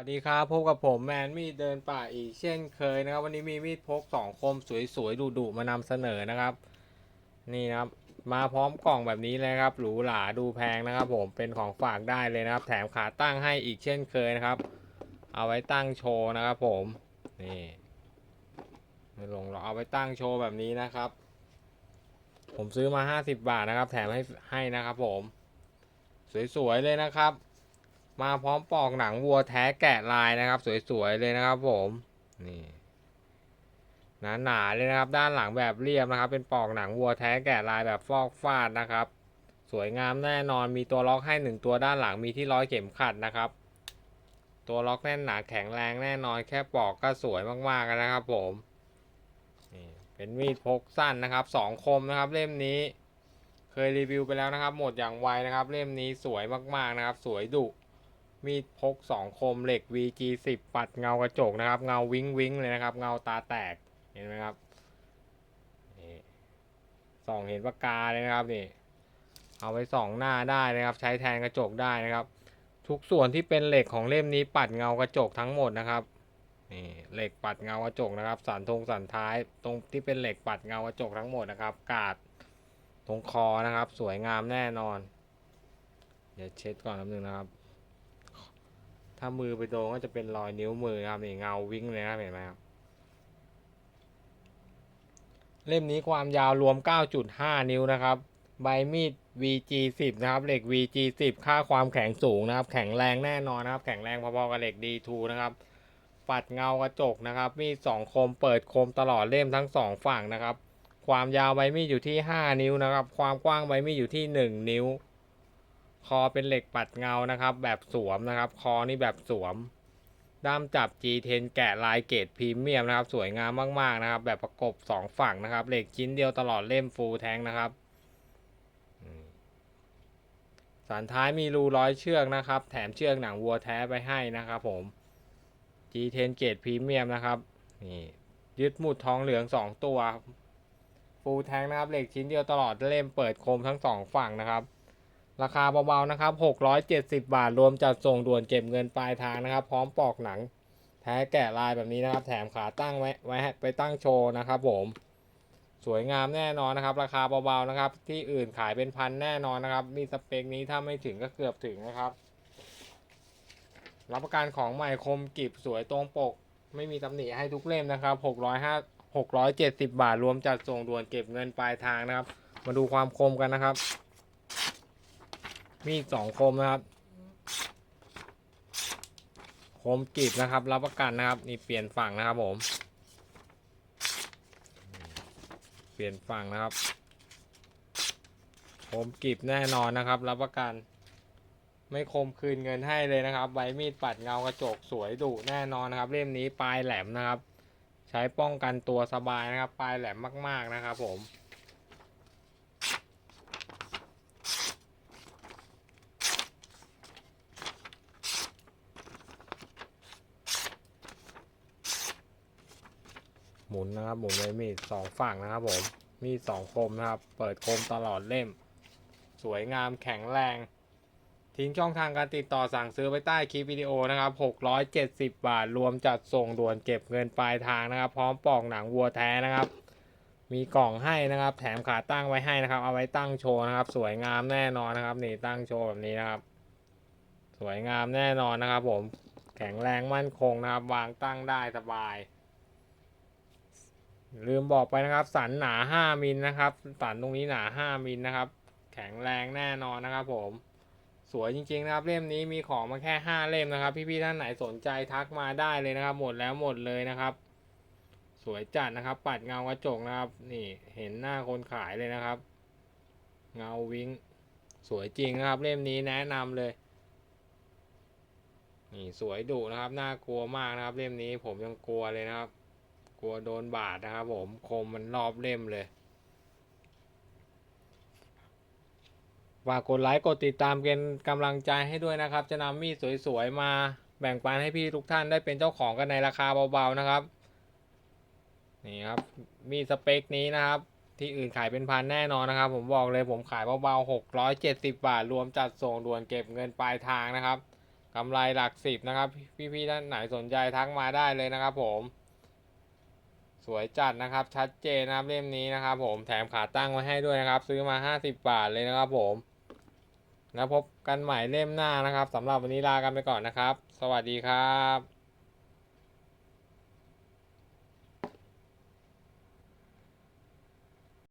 วัสดีครับพบกับผมแมนมีดเดินป่าอีกเช่นเคยนะครับ วันนี้มีมีดพกสองคมสวยๆดุๆมานำเสนอนะครับ นี่นะครับมาพร้อมกล่องแบบนี้เลยครับหรูหราดูแพงนะครับ ผมเป็นของฝากได้เลยนะครับ แถมขาตั้งให้อีกเช่นเคยนะครับ เอาไว้ตั้งโชว์นะครับ ผมนี่ไม่ลงหรอกเอาไว้ตั้งโชว์แบบนี้นะครับ ผมซื้อมา 50 บาทนะครับ แถมให้ให้นะครับ ผม สวยๆเลยนะครับ มาพร้อมปอกหนังวัวแท้แกะลายนะครับ สวยๆเลยนะครับผมนี่หนาๆเลยนะครับ ด้านหลังแบบเรียบนะครับ เป็นปอกหนังวัวแท้แกะลายแบบฟอกฟาดนะครับ สวยงามแน่นอนมีตัวล็อกให้หนึ่งตัวด้านหลังมีที่ร้อยเข็มขัดนะครับ ตัวล็อกแน่นหนาแข็งแรงแน่นอนแค่ปอกก็สวยมากๆแล้วนะครับ ผมนี่เป็นมีดพกสั้นนะครับสองคมนะครับเล่มนี้เคยรีวิวไปแล้วนะครับ หมดอย่างไวนะครับ เล่มนี้สวยมากๆนะครับ สวยดุ มีดพกสองคมเหล็ก VG 10 ปัดเงากระจกนะครับ เงาวิ้งวิ้งเลยนะครับ เงาตาแตกเห็นไหมครับนี่ส่องเห็นปากกาเลยนะครับนี่เอาไปส่องหน้าได้นะครับ ใช้แทนกระจกได้นะครับ ทุกส่วนที่เป็นเหล็กของเล่มนี้ปัดเงากระจกทั้งหมดนะครับนี่เหล็กปัดเงากระจกนะครับ สันธงสันท้าย ตรงที่เป็นเหล็กปัดเงากระจกทั้งหมดนะครับ กาดตรงคอนะครับ สวยงามแน่นอน เดี๋ยวเช็ดก่อนนิดนึงนะครับ ถ้ามือไปโดนก็จะเป็นรอยนิ้วมือครับนี่เงาวิ่งเลยครับเห็นไหมครับเล่มนี้ความยาวรวม 9.5 นิ้วนะครับ ใบมีด VG 10 นะครับ เหล็ก VG 10 ค่าความแข็งสูงนะครับ แข็งแรงแน่นอนนะครับ แข็งแรงพอๆกับเหล็ก D2 นะครับ ปัดเงากระจกนะครับ มีดสองคมเปิดคมตลอดเล่มทั้งสองฝั่งนะครับ ความยาวใบมีดอยู่ที่ 5 นิ้วนะครับ ความกว้างใบมีดอยู่ที่ 1 นิ้ว คอเป็นเหล็กปัดเงานะครับ แบบสวมนะครับ คอนี่แบบสวม ด้ามจับ G10 แกะลายเกรดพรีเมียมนะครับ สวยงามมากๆนะครับ แบบประกบ 2 ฝั่งนะครับ เหล็กชิ้นเดียวตลอดเล่มฟูลแทงนะครับสันท้ายมีรูร้อยเชือกนะครับ แถมเชือกหนังวัวแท้ไปให้นะครับผม G10 เกรดพรีเมียมนะครับนี่ยึดหมุดทองเหลือง 2 ตัว ฟูลแทงนะครับ เหล็กชิ้นเดียวตลอดเล่มเปิดโคมทั้งสองฝั่งนะครับ ราคาเบาๆนะครับ 670 บาท รวมจัดส่งด่วนเก็บเงินปลายทางนะครับ พร้อมปอกหนัง แท้แกะลายแบบนี้นะครับ แถมขาตั้งไว้ไว้ไปตั้งโชว์นะครับผม สวยงามแน่นอนนะครับ ราคาเบาๆนะครับ ที่อื่นขายเป็นพันแน่นอนนะครับ มีสเปคนี้ถ้าไม่ถึงก็เกือบถึงนะครับ รับประกันของใหม่คมกริบสวยตรงปก ไม่มีตำหนิให้ทุกเล่มนะครับ 605 670 บาท รวมจัดส่งด่วนเก็บเงินปลายทางนะครับ มาดูความคมกันนะครับ มีสองคมนะครับ คมกรีบนะครับ รับประกันนะครับ นี่เปลี่ยนฝั่งนะครับผม เปลี่ยนฝั่งนะครับ คมกรีบแน่นอนนะครับ รับประกัน ไม่คมคืนเงินให้เลยนะครับใบมีดปัดเงากระจกสวยดุแน่นอนนะครับ เล่มนี้ปลายแหลมนะครับ ใช้ป้องกันตัวสบายนะครับ ปลายแหลมมาก ๆนะครับผม หมุนนะครับ หมุนเลยมีดสองฝั่งนะครับผม มีดสองคมนะครับ เปิดคมตลอดเล่ม สวยงามแข็งแรง ทิ้งช่องทางการติดต่อสั่งซื้อไว้ใต้คลิปวิดีโอนะครับ 670 บาท รวมจัดส่งด่วนเก็บเงินปลายทางนะครับ พร้อมปอกหนังวัวแท้นะครับ มีกล่องให้นะครับ แถมขาตั้งไว้ให้นะครับ เอาไว้ตั้งโชว์นะครับ สวยงามแน่นอนนะครับ นี่ตั้งโชว์แบบนี้นะครับ สวยงามแน่นอนนะครับ ผม แข็งแรงมั่นคงนะครับ วางตั้งได้สบาย ลืมบอกไปนะครับ สันหนา 5มิลนะครับ สันตรงนี้หนา 5มิลนะครับ แข็งแรงแน่นอนนะครับ ผม สวยจริงๆนะครับ เล่มนี้มีของมาแค่ 5 เล่มนะครับ พี่ๆท่านไหนสนใจทักมาได้เลยนะครับ หมดแล้วหมดเลยนะครับ สวยจัดนะครับ ปัดเงากระจกนะครับ นี่เห็นหน้าคนขายเลยนะครับ เงาวิงสวยจริงนะครับ เล่มนี้แนะนำเลยนี่สวยดุนะครับ น่ากลัวมากนะครับ เล่มนี้ผมยังกลัวเลยนะครับ กลัวโดนบาดนะครับผมคมมันรอบเล่มเลยฝากกดไลค์กดติดตามเป็นกำลังใจให้ด้วยนะครับ จะนำมีดสวยๆมาแบ่งปันให้พี่ทุกท่านได้เป็นเจ้าของกันในราคาเบาๆนะครับ นี่ครับ มีสเปคนี้นะครับ ที่อื่นขายเป็นพันแน่นอนนะครับ ผมบอกเลยผมขายเบาๆ670 บาท รวมจัดส่งด่วนเก็บเงินปลายทางนะครับกำไรหลักสิบนะครับ พี่ๆท่านไหนสนใจทักมาได้เลยนะครับผม สวยจัดนะครับ ชัดเจนนะครับเล่มนี้นะครับ ผมแถมขาตั้งไว้ให้ด้วยนะครับ ซื้อมา 50 บาทเลยนะครับผม แล้วพบกันใหม่เล่มหน้านะครับสำหรับวันนี้ลากันไปก่อนนะครับ สวัสดีครับ